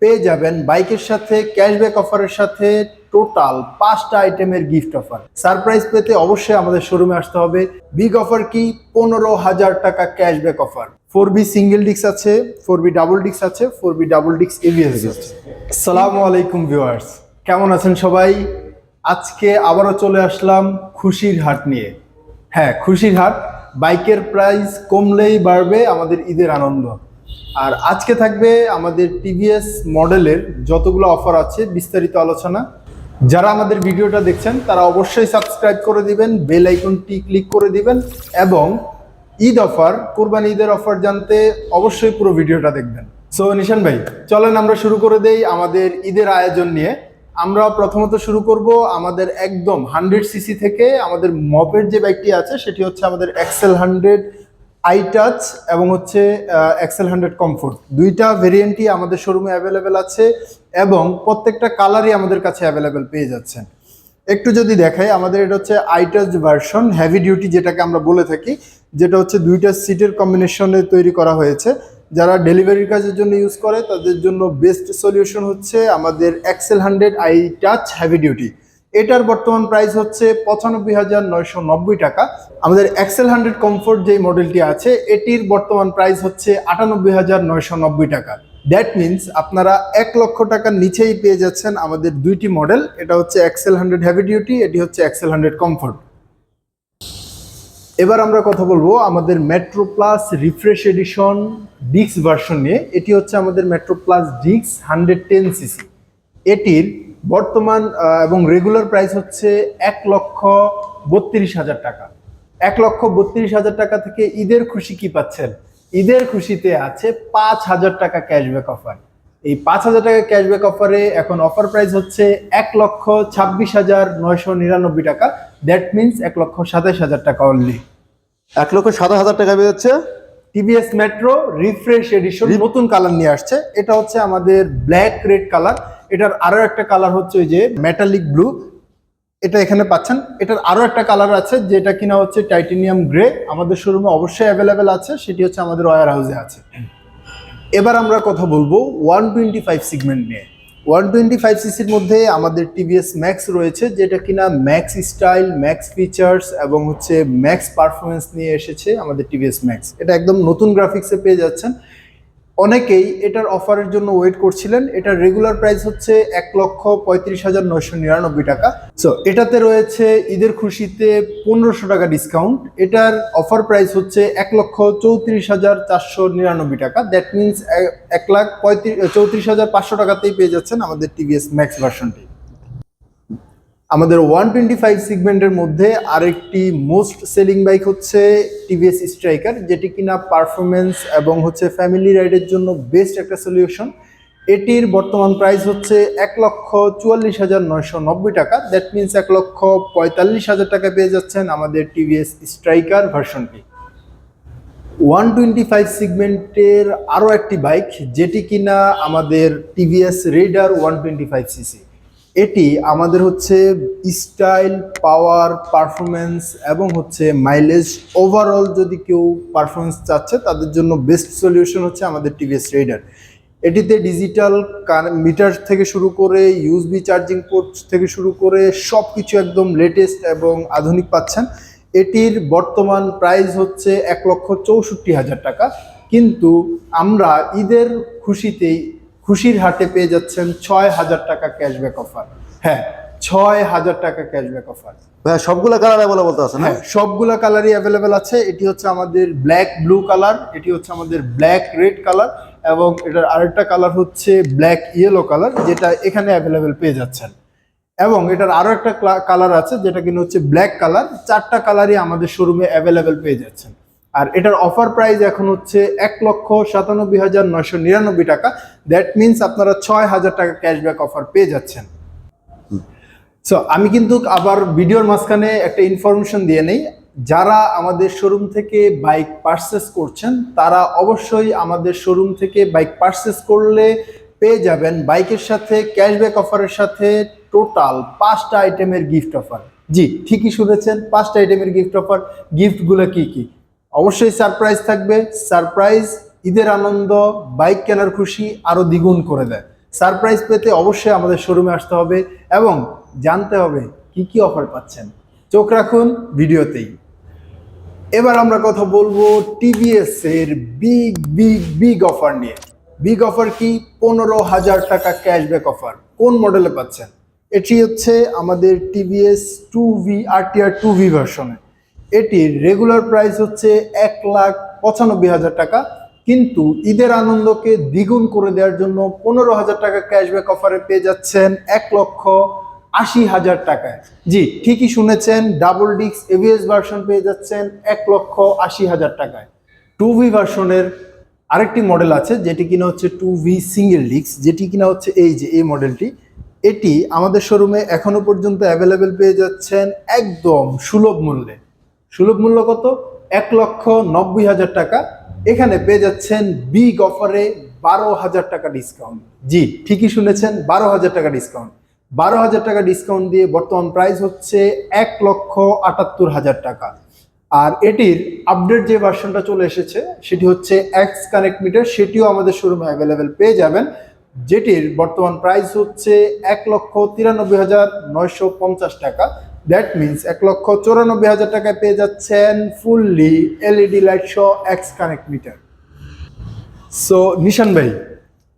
পেয়ে যাবেন বাইকের সাথে ক্যাশব্যাক অফারের সাথে টোটাল পাঁচটা আইটেমের গিফট অফার সারপ্রাইজ পেতে অবশ্যই আমাদের শোরুমে আসতে হবে। বিগ অফার কি? পনেরো হাজার টাকা cashback offer four V single ডিক্স আছে ফোর বি ডাবল ডিক্স আছে ফোর বি ডাবল ডিক্স এভিএস আছে আসসালামু আলাইকুম ভিউয়ার্স কেমন আছেন সবাই? আজকে আবারও চলে আসলাম খুশির হাট নিয়ে। হ্যাঁ খুশির হাট। বাইকের প্রাইস কমলেই বাড়বে আমাদের ঈদের আনন্দ। আর আজকে থাকবে আমাদের টিভিএস মডেলের যতগুলো অফার আছে, বিস্তারিত আলোচনা। যারা আমাদের ভিডিওটা দেখছেন, তারা অবশ্যই সাবস্ক্রাইব করে দিবেন বেল আইকনটি ক্লিক করে দিবেন এবং ঈদ অফার কোরবানি ঈদের অফার জানতে অবশ্যই পুরো ভিডিওটা দেখবেন। সো নিশান ভাই, চলেন আমরা শুরু করে দেই আমাদের ঈদের আয়োজন নিয়ে। আমরা প্রথমত শুরু করব আমাদের একদম হান্ড্রেড সিসি থেকে আমাদের মপের যে বাইকটি আছে, সেটি হচ্ছে আমাদের এক্সেল হান্ড্রেড আই টাচ এবং হচ্ছে এক্সেল হান্ড্রেড কমফোর্ট দুইটা ভেরিয়েন্টই আমাদের শোরুমে অ্যাভেলেবেল আছে এবং প্রত্যেকটা কালারই আমাদের কাছে অ্যাভেলেবেল পেয়ে যাচ্ছেন। একটু যদি দেখাই, আমাদের এটা হচ্ছে আইটাচ ভার্সন হ্যাভি ডিউটি যেটাকে আমরা বলে থাকি, যেটা হচ্ছে দুইটা সিটের কম্বিনেশনে তৈরি করা হয়েছে। যারা ডেলিভারির কাজের জন্য ইউজ করে, তাদের জন্য বেস্ট সলিউশন হচ্ছে আমাদের XL hundred i touch heavy duty এটার বর্তমান প্রাইস হচ্ছে পঁচানব্বই হাজার নয়শো নব্বই টাকা। আমাদের এক্সেল হান্ড্রেড কমফোর্ট যেই মডেলটি আছে, এটির বর্তমান প্রাইস হচ্ছে আটানব্বই হাজার নয়শো নব্বই টাকা। দ্যাট মিনস আপনারা এক লক্ষ টাকার নিচেই পেয়ে যাচ্ছেন আমাদের দুইটি মডেল এটা হচ্ছে এক্সেল হান্ড্রেড হেভি ডিউটি এটি হচ্ছে এক্সেল হান্ড্রেড কমফোর্ট এবার আমরা কথা বলব আমাদের মেট্রো প্লাস রিফ্রেশ এডিশন ডিক্স ভার্সন নিয়ে। এটি হচ্ছে আমাদের মেট্রো প্লাস ডিক্স হান্ড্রেড টেন সিসি এটির বর্তমান এবং রেগুলার প্রাইস হচ্ছে এক লক্ষ বত্রিশ হাজার টাকা। এক লক্ষ বত্রিশ হাজার টাকা থেকে ঈদের খুশি কি পাচ্ছেন? ঈদের খুশিতে আছে পাঁচ হাজার টাকা ক্যাশব্যাক অফার এই পাঁচ হাজার টাকা ক্যাশব্যাক অফারে এখন অফার প্রাইস হচ্ছে এক লক্ষ ছাব্বিশ হাজার নয়শো নিরানব্বই টাকা। দ্যাট মিনস এক লক্ষ সাতাশ হাজার টাকা অনলি এক লক্ষ সাতাশ হাজার টাকা বের হচ্ছে টিভিএস মেট্রো রিফ্রেশ এডিশন নতুন কালার নিয়ে আসছে। এটা হচ্ছে আমাদের ব্ল্যাক রেড কালার এটার আরও একটা কালার হচ্ছে ওই যে মেটালিক ব্লু এটা এখানে পাচ্ছেন। এটার আরও একটা কালার আছে যেটা কিনা হচ্ছে টাইটেনিয়াম গ্রে আমাদের শোরুমে অবশ্যই অ্যাভেলেবেল আছে। সেটি হচ্ছে আমাদের ওয়ার হাউসে আছে। এবার আমরা কথা বলব ওয়ান টোয়েন্টি ফাইভ সিগমেন্ট নিয়ে। ওয়ান টোয়েন্টি ফাইভ সিসির মধ্যে আমাদের টিভিএস ম্যাক্স রয়েছে, যেটা কিনা ম্যাক্স স্টাইল ম্যাক্স ফিচার্স এবং হচ্ছে ম্যাক্স পারফরমেন্স নিয়ে এসেছে আমাদের টিভিএস ম্যাক্স এটা একদম নতুন গ্রাফিক্সে পেয়ে যাচ্ছেন। অনেকেই এটার অফারের জন্য ওয়েট করছিলেন। এটার রেগুলার প্রাইস হচ্ছে এক লক্ষ পঁয়ত্রিশ হাজার নয়শো নিরানব্বই টাকা। সো এটাতে রয়েছে ঈদের খুশিতে পনেরোশো টাকা ডিসকাউন্ট এটার অফার প্রাইস হচ্ছে এক লক্ষ চৌত্রিশ হাজার চারশো নিরানব্বই টাকা। দ্যাট মিনস এক লাখ পঁয়ত্রিশ, চৌত্রিশ হাজার পাঁচশো টাকাতেই পেয়ে যাচ্ছেন আমাদের টিভিএস ম্যাক্স ভার্সনটি আমাদের ওয়ান টোয়েন্টি ফাইভ সিগমেন্টের মধ্যে আরেকটি মোস্ট সেলিং বাইক হচ্ছে টিভিএস স্ট্রাইকার যেটি কিনা পারফরমেন্স এবং হচ্ছে ফ্যামিলি রাইডের জন্য বেস্ট একটা সলিউশন এটির বর্তমান প্রাইস হচ্ছে এক লক্ষ চুয়াল্লিশ হাজার নয়শো নব্বই টাকা। দ্যাট মিনস এক লক্ষ পঁয়তাল্লিশ হাজার টাকা পেয়ে যাচ্ছেন আমাদের টিভিএস স্ট্রাইকার ভার্সনটি ওয়ান টোয়েন্টি ফাইভ সিগমেন্টের আরও একটি বাইক যেটি কিনা আমাদের TVS Raider one twenty five CC এটি আমাদের হচ্ছে স্টাইল পাওয়ার পারফরমেন্স এবং হচ্ছে মাইলেজ ওভারঅল যদি কেউ পারফরমেন্স চাচ্ছে, তাদের জন্য বেস্ট সলিউশন হচ্ছে আমাদের টিভিএস রেডার এটিতে ডিজিটাল মিটার থেকে শুরু করে ইউএসবি চার্জিং পোর্ট থেকে শুরু করে সব কিছু একদম লেটেস্ট এবং আধুনিক পাচ্ছেন। এটির বর্তমান প্রাইস হচ্ছে এক লক্ষ চৌষট্টি হাজার টাকা। কিন্তু আমরা ঈদের খুশিতেই খুশির হাটে পেয়ে যাচ্ছেন ছয় হাজার টাকা ক্যাশব্যাক অফার হ্যাঁ ছয় হাজার টাকা ক্যাশব্যাক অফার ভাই সবগুলো কালার অ্যাভেলেবল আছে হ্যাঁ সবগুলা কালারই অ্যাভেলেবেল আছে। এটি হচ্ছে আমাদের ব্ল্যাক ব্লু কালার এটি হচ্ছে আমাদের ব্ল্যাক রেড কালার এবং এটার আরেকটা কালার হচ্ছে ব্ল্যাক ইয়েলো কালার যেটা এখানে অ্যাভেলেবেল পেয়ে যাচ্ছেন। এবং এটার আরও একটা কালার আছে যেটা কিনা হচ্ছে ব্ল্যাক কালার চারটা কালারই আমাদের শোরুমে অ্যাভেলেবেল পেয়ে যাচ্ছেন। আর এটার অফার প্রাইস এখন হচ্ছে এক লক্ষ সাতানব্বই হাজার নয়শো নিরানব্বই টাকা। দ্যাট মিনস আপনারা ছয় হাজার টাকা ক্যাশব্যাক অফার পেয়ে যাচ্ছেন। সো আমি কিন্তু আবার ভিডিওর মাঝখানে একটা ইনফরমেশন দিয়ে নেই। যারা আমাদের শোরুম থেকে বাইক পারচেস করছেন, তারা অবশ্যই আমাদের শোরুম থেকে বাইক পারচেস করলে পেয়ে যাবেন বাইকের সাথে ক্যাশব্যাক অফারের সাথে টোটাল পাঁচটা আইটেমের গিফট অফার জি, ঠিকই শুনেছেন, পাঁচটা আইটেমের গিফট অফার গিফটগুলো কি কি? অবশ্যই সারপ্রাইজ থাকবে। সারপ্রাইজ, ঈদের আনন্দ, বাইক কেনার খুশি আরও দ্বিগুণ করে দেয়। সারপ্রাইজ পেতে অবশ্যই আমাদের শোরুমে আসতে হবে এবং জানতে হবে কি কি অফার পাচ্ছেন। চোখ রাখুন ভিডিওতেই। এবার আমরা কথা বলব টিভিএস এর বিগ বিগ বিগ অফার নিয়ে। বিগ অফার কি? পনেরো হাজার টাকা ক্যাশব্যাক অফার কোন মডেলে পাচ্ছেন? এটি হচ্ছে আমাদের TVS two V R T R two V ভার্সনে এটির রেগুলার প্রাইস হচ্ছে এক লাখ পঁচানব্বই হাজার টাকা, কিন্তু ঈদের আনন্দকে দ্বিগুণ করে দেওয়ার জন্য পনেরো হাজার টাকা ক্যাশব্যাক অফারে পেয়ে যাচ্ছেন এক লক্ষ আশি হাজার টাকায়। জি, ঠিকই শুনেছেন ডাবল ডিক্স এভিএস ভার্সন পেয়ে যাচ্ছেন এক লক্ষ আশি হাজার টাকায়। টু ভি ভার্সনের আরেকটি মডেল আছে, যেটি কিনা হচ্ছে টু ভি সিঙ্গেল ডিক্স যেটি কিনা হচ্ছে এই যে, এই মডেলটি এটি আমাদের শোরুমে এখনও পর্যন্ত অ্যাভেলেবেল পেয়ে যাচ্ছেন একদম সুলভ মূল্যে। সুলভ মূল্য কত? এক লক্ষ নব্বই হাজার টাকা। এখানে পেয়ে যাচ্ছেন বিগ অফারে বারো হাজার টাকা ডিসকাউন্ট জি, ঠিকই শুনেছেন, বারো হাজার টাকা ডিসকাউন্ট বারো হাজার টাকা ডিসকাউন্ট দিয়ে বর্তমান প্রাইস হচ্ছে এক লক্ষ আটাত্তর হাজার টাকা। আর এটির আপডেট যে ভার্সনটা চলে এসেছে, সেটি হচ্ছে এক্স কানেক্ট মিটার সেটিও আমাদের শোরুমে অ্যাভেলেবেল পেয়ে যাবেন। যেটির বর্তমান প্রাইস হচ্ছে এক লক্ষ তিরানব্বই হাজার নয়শো পঞ্চাশ টাকা। দ্যাট মিনস এক লক্ষ চৌরানব্বই হাজার টাকায় পেয়ে যাচ্ছেন ফুললি এলইডি লাইট সহ X connect meter so Nishan ভাই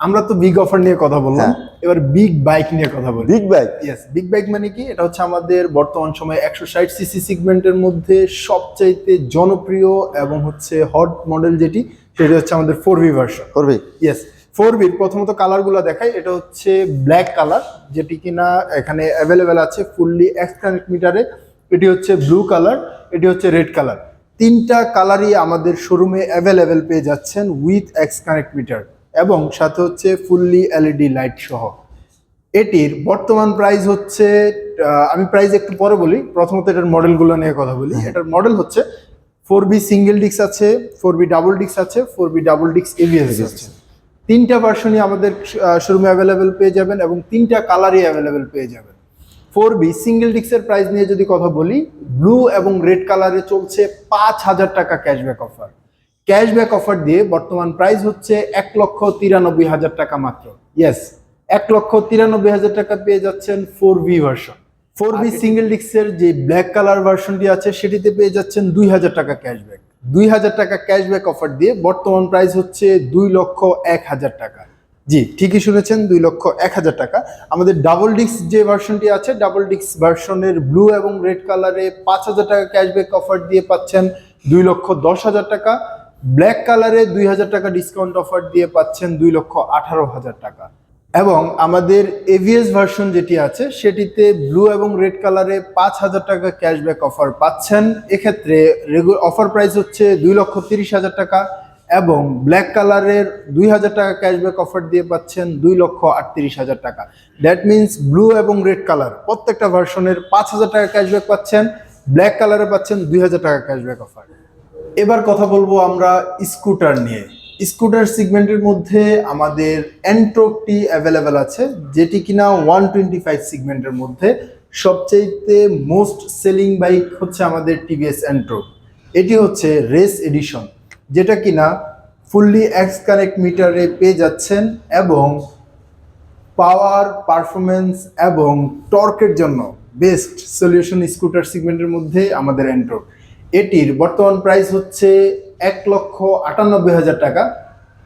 আমরা তো বিগ অফার নিয়ে কথা বললাম। হ্যাঁ। এবার বিগ বাইক নিয়ে কথা বলি। Big bike yes big bike মানে কি? এটা হচ্ছে আমাদের বর্তমান সময়ে একশো ষাট সিসি সিগমেন্টের মধ্যে সবচাইতে জনপ্রিয় এবং হচ্ছে হট মডেল যেটি সেটি হচ্ছে আমাদের ফোর ভি ভার্সন করবি ইয়েস ফোর বির প্রথমত কালারগুলো দেখাই এটা হচ্ছে ব্ল্যাক কালার যেটি কিনা এখানে অ্যাভেলেবেল আছে ফুললি এক্স কানেক্ট মিটারে এটি হচ্ছে ব্লু কালার এটি হচ্ছে রেড কালার তিনটা কালারই আমাদের শোরুমে অ্যাভেলেবেল পেয়ে যাচ্ছেন উইথ এক্স কানেক্ট মিটার এবং সাথে হচ্ছে ফুললি এলইডি লাইট সহ। এটির বর্তমান প্রাইস হচ্ছে আমি প্রাইস একটু পরে বলি প্রথমত এটার মডেলগুলো নিয়ে কথা বলি। এটার মডেল হচ্ছে ফোর বি সিঙ্গেল ডিক্স আছে ফোর বি ডাবল ডিক্স আছে ফোর বি ডাবল ডিক্স এভিএস আছে। তিনটা ভার্সনই আমাদের শোরুমে অ্যাভেলেবেল পেয়ে যাবেন এবং তিনটা কালারই অ্যাভেলেবেল পেয়ে যাবেন। ফোর বি সিঙ্গেল ডিক্সের প্রাইস নিয়ে যদি কথা বলি ব্লু এবং রেড কালারে চলছে পাঁচ হাজার টাকা ক্যাশব্যাক অফার ক্যাশব্যাক অফার দিয়ে বর্তমান প্রাইস হচ্ছে এক লক্ষ তিরানব্বই হাজার টাকা মাত্র। ইয়েস এক লক্ষ তিরানব্বই হাজার টাকা পেয়ে যাচ্ছেন four V version four V single ডিক্সের যে ব্ল্যাক কালার ভার্সনটি আছে সেটিতে পেয়ে যাচ্ছেন দুই হাজার টাকা ক্যাশব্যাক দুই হাজার টাকা ক্যাশব্যাক অফার দিয়ে বর্তমান প্রাইস হচ্ছে দুই লক্ষ এক হাজার টাকা। জি, ঠিকই শুনেছেন, দুই লক্ষ এক হাজার টাকা। আমাদের ডাবল ডিক্স যে ভার্সনটি আছে ডাবল ডিক্স ভার্সনের ব্লু এবং রেড কালারে পাঁচ হাজার টাকা ক্যাশব্যাক অফার দিয়ে পাচ্ছেন দুই লক্ষ দশ হাজার টাকা। ব্ল্যাক কালারে দুই হাজার টাকা ডিসকাউন্ট অফার দিয়ে পাচ্ছেন দুই লক্ষ আঠারো হাজার টাকা। এবং আমাদের এভিএস ভার্সন যেটি আছে, সেটিতে ব্লু এবং রেড কালারে পাঁচ হাজার টাকা ক্যাশব্যাক অফার পাচ্ছেন। এক্ষেত্রে অফার প্রাইস হচ্ছে দুই লক্ষ তিরিশ হাজার টাকা এবং ব্ল্যাক কালারের দুই হাজার টাকা ক্যাশব্যাক অফার দিয়ে পাচ্ছেন দুই লক্ষ আটত্রিশ হাজার টাকা। দ্যাট মিনস ব্লু এবং রেড কালার প্রত্যেকটা ভার্সনের পাঁচ হাজার টাকা ক্যাশব্যাক পাচ্ছেন ব্ল্যাক কালারে পাচ্ছেন দুই হাজার টাকা ক্যাশব্যাক অফার এবার কথা বলব আমরা স্কুটার নিয়ে। স্কুটার সিগমেন্টের মধ্যে আমাদের এন্ট্রোকটি অ্যাভেলেবেল আছে, যেটি কিনা ওয়ান টোয়েন্টি ফাইভ সিগমেন্টের মধ্যে সবচাইতে মোস্ট সেলিং বাইক হচ্ছে আমাদের টিভিএস এন্ট্রো এটি হচ্ছে রেস এডিশন যেটা কিনা ফুললি এক্স কানেক্ট মিটারে পেয়ে যাচ্ছেন এবং পাওয়ার পারফরমেন্স এবং টর্কের জন্য বেস্ট সলিউশন স্কুটার সিগমেন্টের মধ্যে আমাদের এন্ট্রো এটির বর্তমান প্রাইস হচ্ছে এক লক্ষ আটানব্বই হাজার টাকা।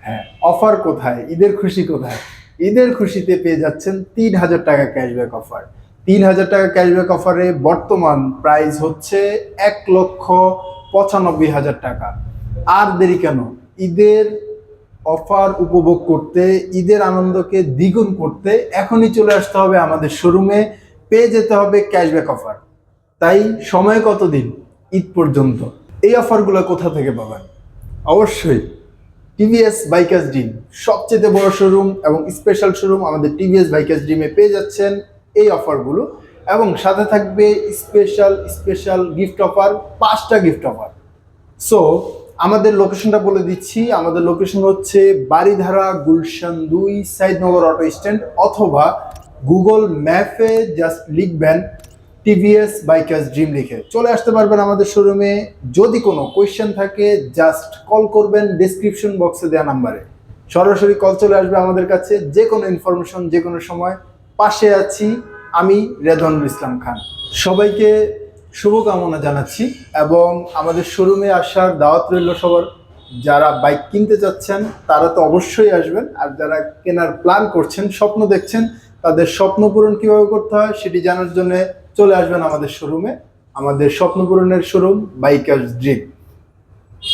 হ্যাঁ অফার কোথায়? ঈদের খুশি কোথায়? ঈদের খুশিতে পেয়ে যাচ্ছেন তিন হাজার টাকা ক্যাশব্যাক অফার তিন হাজার টাকা ক্যাশব্যাক অফারে বর্তমান প্রাইস হচ্ছে এক লক্ষ পঁচানব্বই হাজার টাকা। আর দেরি কেন? ঈদের অফার উপভোগ করতে, ঈদের আনন্দকে দ্বিগুণ করতে এখনই চলে আসতে হবে আমাদের শোরুমে পেয়ে যেতে হবে ক্যাশব্যাক অফার তাই সময় কতদিন? ঈদ পর্যন্ত। এই অফারগুলো কোথা থেকে পাবেন? অবশ্যই টিভিএস বাইকার্স ডিম, সবচেয়ে বড় শোরুম এবং স্পেশাল শোরুম আমাদের টিভিএস বাইকার্স ডিমে পেয়ে যাচ্ছেন এই অফারগুলো। এবং সাথে থাকবে স্পেশাল স্পেশাল গিফট অফার পাঁচটা গিফট অফার সো আমাদের লোকেশনটা বলে দিচ্ছি। আমাদের লোকেশন হচ্ছে বাড়িধারা গুলশান দুই, সাইদনগর অটো স্ট্যান্ড অথবা গুগল ম্যাপে জাস্ট লিখবেন টিভিএস বাইকার্স ড্রিম লিখে। চলে আসতে পারবেন আমাদের শোরুমে যদি কোনো কোয়েশ্চেন থাকে জাস্ট কল করবেন ডিসক্রিপশন বক্সে দেওয়া নাম্বারে। সরাসরি কল চলে আসবে আমাদের কাছে। যে কোনো ইনফরমেশন যে কোনো সময়। পাশে আছি আমি রেদওয়ানুল ইসলাম খান। সবাইকে শুভকামনা জানাচ্ছি এবং আমাদের শোরুমে আসার দাওয়াত রইল সবার। যারা বাইক কিনতে চাচ্ছেন, তারা তো অবশ্যই আসবেন। আর যারা কেনার প্ল্যান করছেন, স্বপ্ন দেখছেন, তাদের স্বপ্ন পূরণ কীভাবে করতে হয়, সেটি জানার জন্য চলে আসবেন আমাদের শোরুমে আমাদের স্বপ্ন পূরণের শোরুম বাইকার্স ড্রিপ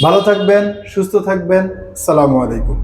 ভালো থাকবেন, সুস্থ থাকবেন, সালামু আলাইকুম।